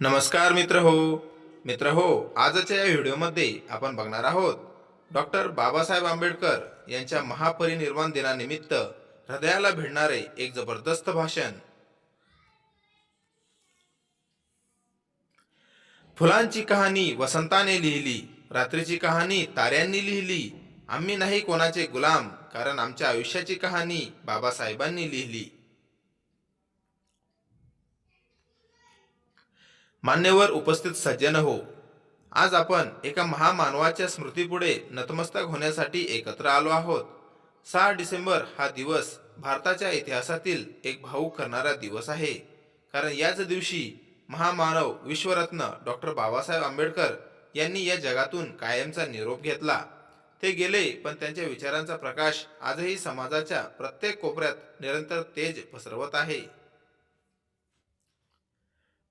नमस्कार मित्र हो. मित्र हो आजच्या या व्हिडिओमध्ये आपण बघणार आहोत डॉक्टर बाबासाहेब आंबेडकर यांच्या महापरिनिर्वाण दिनानिमित्त हृदयाला भिडणारे एक जबरदस्त भाषण. फुलांची कहाणी वसंताने लिहिली रात्रीची कहाणी ताऱ्यांनी लिहिली आम्ही नाही कोणाचे गुलाम कारण आमच्या आयुष्याची कहाणी बाबासाहेबांनी लिहिली. मान्यवर उपस्थित सज्जन हो. आज आपण एका महामानवाच्या स्मृतीपुढे नतमस्तक होण्यासाठी एकत्र आलो आहोत. सहा डिसेंबर हा दिवस भारताच्या इतिहासातील एक भाऊक करणारा दिवस आहे. कारण याच दिवशी महामानव विश्वरत्न डॉक्टर बाबासाहेब आंबेडकर यांनी या जगातून कायमचा निरोप घेतला. ते गेले पण त्यांच्या विचारांचा प्रकाश आजही समाजाच्या प्रत्येक कोपऱ्यात निरंतर तेज पसरवत आहे.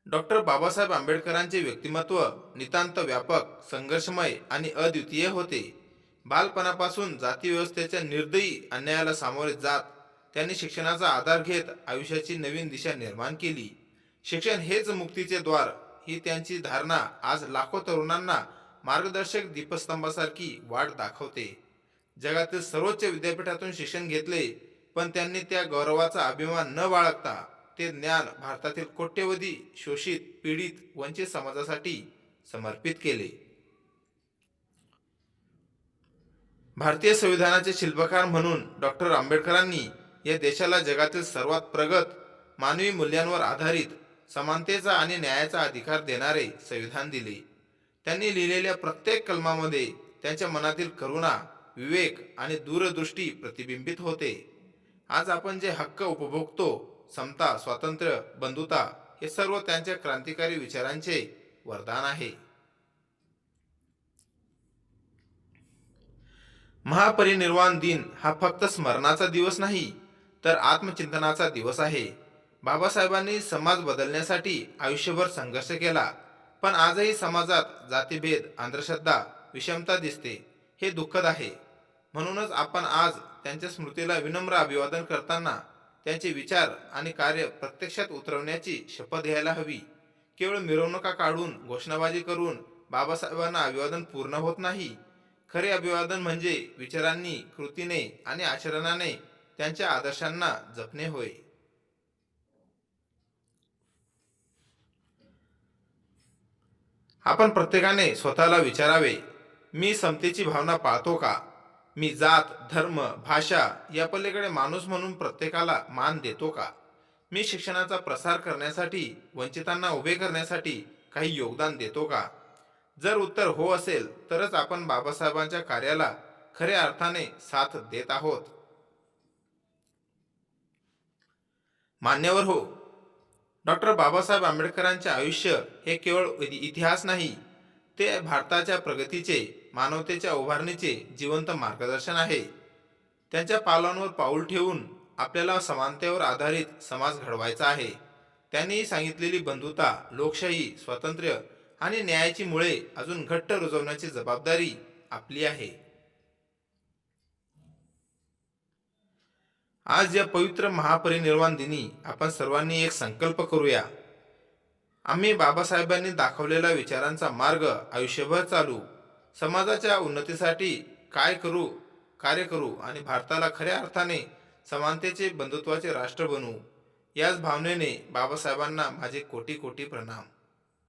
डॉक्टर बाबासाहेब आंबेडकरांचे व्यक्तिमत्व नितांत व्यापक संघर्षमय आणि अद्वितीय होते. बालपणापासून जातीव्यवस्थेच्या निर्दयी अन्यायाला सामोरे जात त्यांनी शिक्षणाचा आधार घेत आयुष्याची नवीन दिशा निर्माण केली. शिक्षण हेच मुक्तीचे द्वार ही त्यांची धारणा आज लाखो तरुणांना मार्गदर्शक दीपस्तंभासारखी वाट दाखवते. जगातील सर्वोच्च विद्यापीठातून शिक्षण घेतले पण त्यांनी त्या गौरवाचा अभिमान न बाळगता ते ज्ञान भारतातील कोट्यवधी शोषित पीडित वंचित समाजासाठी समर्पित केले. भारतीय संविधानाचे शिल्पकार म्हणून डॉक्टर आंबेडकरांनी या देशाला जगातील सर्वात प्रगत मानवी मूल्यांवर आधारित समानतेचा आणि न्यायाचा अधिकार देणारे संविधान दिले. त्यांनी लिहिलेल्या प्रत्येक कलमामध्ये त्यांच्या मनातील करुणा विवेक आणि दूरदृष्टी प्रतिबिंबित होते. आज आपण जे हक्क उपभोगतो समता स्वातंत्र्य बंधुता हे सर्व त्यांच्या क्रांतिकारी विचारांचे वरदान आहे. महापरिनिर्वाण दिन हा फक्त स्मरणाचा दिवस नाही तर आत्मचिंतनाचा दिवस आहे. बाबासाहेबांनी समाज बदलण्यासाठी आयुष्यभर संघर्ष केला पण आजही समाजात जातीभेद अंधश्रद्धा विषमता दिसते हे दुःखद आहे. म्हणूनच आपण आज त्यांच्या स्मृतीला विनम्र अभिवादन करताना त्यांचे विचार आणि कार्य प्रत्यक्षात उतरवण्याची शपथ घ्यायला हवी. केवळ मिरवणुका काढून घोषणाबाजी करून बाबासाहेबांना अभिवादन पूर्ण होत नाही. खरे अभिवादन म्हणजे विचारांनी कृतीने आणि आचरणाने त्यांच्या आदर्शांना जपणे होय. आपण प्रत्येकाने स्वतःला विचारावे. मी समतेची भावना पाळतो का? मी जात धर्म भाषा या पलीकडे माणूस म्हणून प्रत्येकाला मान देतो का? मी शिक्षणाचा प्रसार करण्यासाठी वंचितांना उभे करण्यासाठी काही योगदान देतो का? जर उत्तर हो असेल तरच आपण बाबासाहेबांच्या कार्याला खऱ्या अर्थाने साथ देत आहोत. मान्यवर हो डॉक्टर बाबासाहेब आंबेडकरांचे आयुष्य हे केवळ इतिहास नाही ते भारताच्या प्रगतीचे मानवतेच्या उभारणीचे जिवंत मार्गदर्शन आहे. त्यांच्या पावलांवर पाऊल ठेवून आपल्याला समानतेवर आधारित समाज घडवायचा आहे. त्यांनी सांगितलेली बंधुता लोकशाही स्वातंत्र्य आणि न्यायाची मुळे अजून घट्ट रुजवण्याची जबाबदारी आपली आहे. आज या पवित्र महापरिनिर्वाण दिनी आपण सर्वांनी एक संकल्प करूया. आम्ही बाबासाहेबांनी दाखवलेला विचारांचा मार्ग आयुष्यभर चालू. समाजाच्या उन्नतीसाठी काय करू कार्य करू आणि भारताला खऱ्या अर्थाने समानतेचे बंधुत्वाचे राष्ट्र बनवू याच भावनेने बाबासाहेबांना माझे कोटी कोटी प्रणाम.